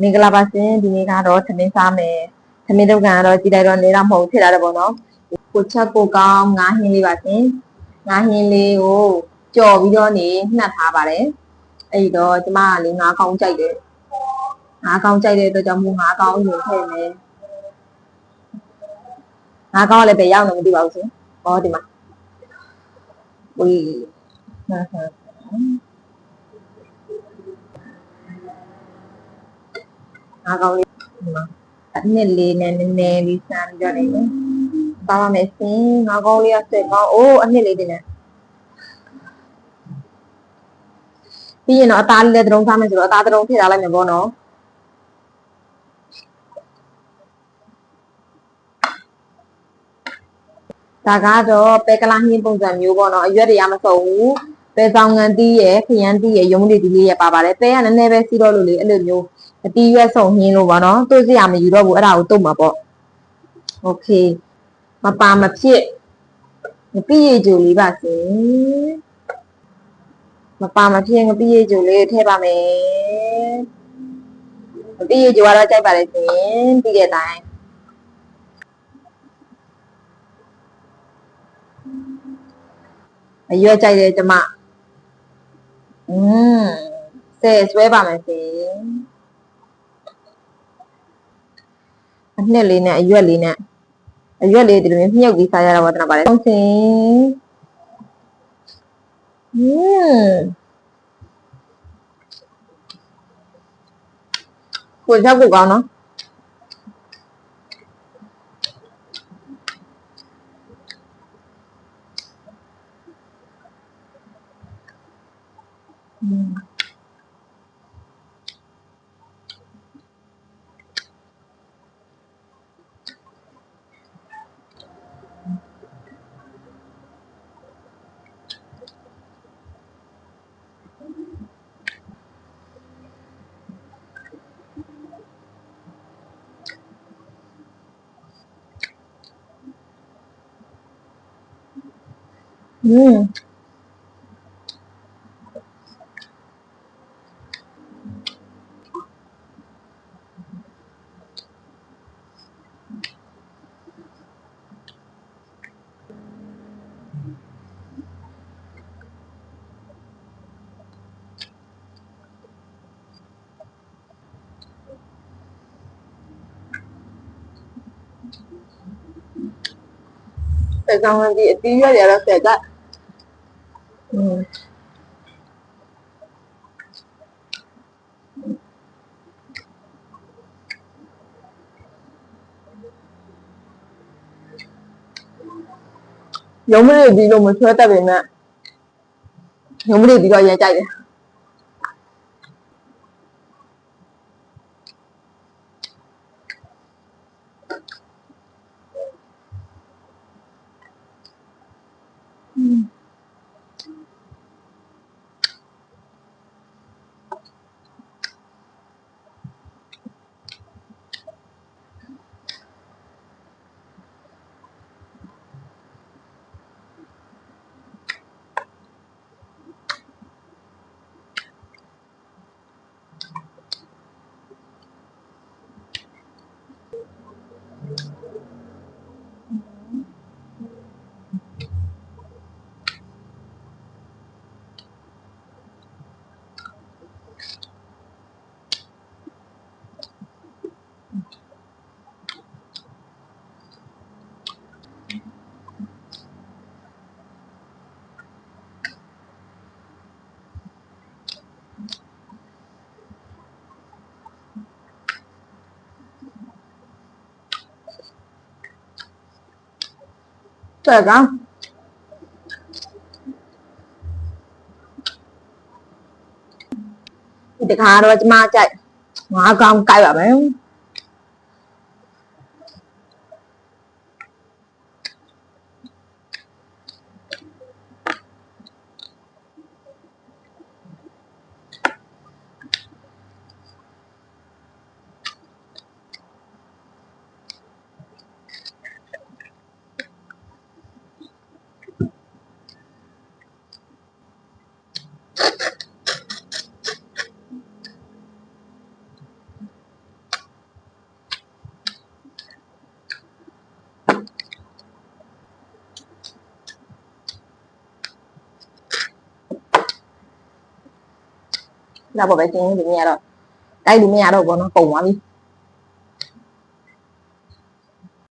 မင်္ဂလာပါရှင်ဒီနေ့ကတော့သမင်းစားမယ်သမင်းတော့ကတော့ကြည်လိုက်တော့နေတော့မဟုတ်ထည့်လာတယ်ပေါ့နော်ကိုချက်ကိုကောင်းငါးဟင်းလေးပါရှင်ငါးဟင်းလေးကိုကြော်ပြီးတော့နေနှက်ထားပါတယ်အဲ့ဒီတော့ကျမကလေငါးကောင်းကြိုက်တယ်ငါးကောင်းကြိုက်တဲ့အတွက်ကြောင့်မို့ငါးကောင်းယူထည့်မယ်ငါးကောင်းလည်းပဲရောက်နေမသိပါဘူးရှင်ဟောဒီမှာဝီဟမ်ဟမ် ငါးကောင်းလေးဒီမှာအနှစ်လေးနဲ့နည်းနည်းလေးစမ်းကြနေတယ်ပါပါမယ်ရှင်ငါးကောင်းလေးကဆက်ကောင်းအိုးအနှစ်လေးတင်နေပြီးရင်တော့အသားလေးလည်းတုံးစားမယ်ဆိုတော့အသားတုံးထည့်ထားလိုက်မယ်ပေါ့နော်ဒါကတော့ပဲကလာဟင်းပုံစံမျိုးပေါ့နော်အရွက်တွေကမစုံဘူး ပဲဆောင်ငံတီးရယ်ခရမ်းတီးရယ်ရုံးလေးဒီလေးရယ်ပါပါတယ်ပဲကနည်းနည်းပဲစီးတော့လို့လေအဲ့လိုမျိုးအတီးရွက်စုံဟင်းလို့ပေါ့နော်သူ့စရာမယူတော့ဘူးအဲ့ဒါကိုတုတ်မှာပေါ့โอเคမပါမဖြစ်မပြည့်ရကြိုလေးပါစေမပါမဖြစ်ငပြည့်ရကြိုလေးထည့်ပါမယ်မပြည့်ရကြိုကတော့ကြိုက်ပါလေရှင်ပြီးတဲ့အတိုင်းအရွက်ကြိုက်တယ်ကျမ อืมဆဲဆွဲပါမယ်ရှင်အနှစ်လေးနဲ့အရွက်လေးနဲ့အရွက်လေးဒီလိုမျိုးမြုပ်ပြီးစားရတာပေါ့တနာပါလေဆုံးစင်อืมကိုချက်ကိုကောင်းနော် Tidak, tahu dia. ရုံးမလေးဒီလိုမဆွဲတတ်ပေမဲ့ရုံးမလေးဒီတော့ရဲကြိုက်တယ် 这个ဒီတခါတော့ကျမကြိုက်ငါးကောင်ကြိုက်ပါမယ် ဒါပေါ့ပဲကျင်းဒီနေ့ကတော့တိုက်လို့မရတော့ဘောနော်ပုံသွားပြီ